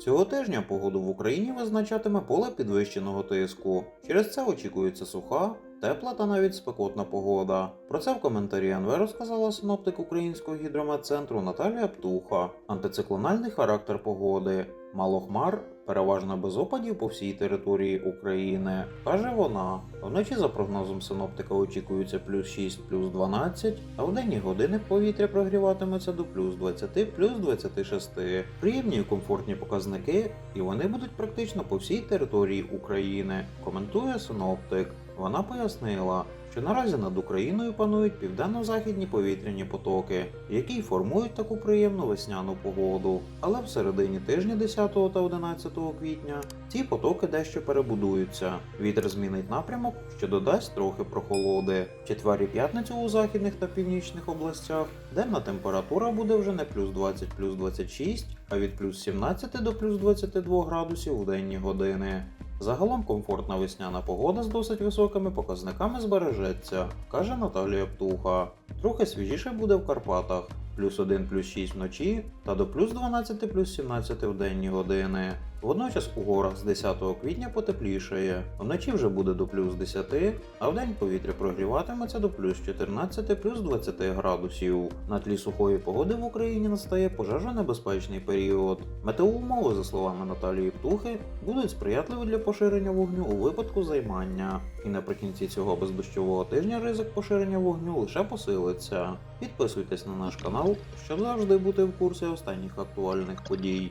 Цього тижня погоду в Україні визначатиме поле підвищеного тиску. Через це очікується суха, тепла та навіть спекотна погода. Про це в коментарі НВ розказала синоптик Українського гідрометцентру Наталія Птуха. Антициклональний характер погоди. Мало хмар, переважно без опадів по всій території України, каже вона. Вночі, за прогнозом синоптика, очікується плюс 6, плюс 12, а в денні години повітря прогріватиметься до плюс 20, плюс 26. Приємні і комфортні показники, і вони будуть практично по всій території України, коментує синоптик. Вона пояснила, що наразі над Україною панують південно-західні повітряні потоки, які й формують таку приємну весняну погоду. Але в середині тижня 10 та 11 квітня ці потоки дещо перебудуються. Вітер змінить напрямок, що додасть трохи прохолоди. В четвер і п'ятницю у західних та північних областях денна температура буде вже не плюс 20 плюс 26, а від плюс 17 до плюс 22 градусів у денні години. Загалом комфортна весняна погода з досить високими показниками збережеться, каже Наталія Птуха. Трохи свіжіше буде в Карпатах. Плюс 1 плюс 6 вночі та до плюс 12 плюс 17 в денні години. Водночас у горах з 10 квітня потеплішає. Вночі вже буде до плюс 10, а вдень повітря прогріватиметься до плюс 14 плюс 20 градусів. На тлі сухої погоди в Україні настає пожежонебезпечний період. Метеоумови, за словами Наталії Птухи, будуть сприятливі для поширення вогню у випадку займання. І наприкінці цього бездощового тижня ризик поширення вогню лише посилиться. Підписуйтесь на наш канал, щоб завжди бути в курсі останніх актуальних подій.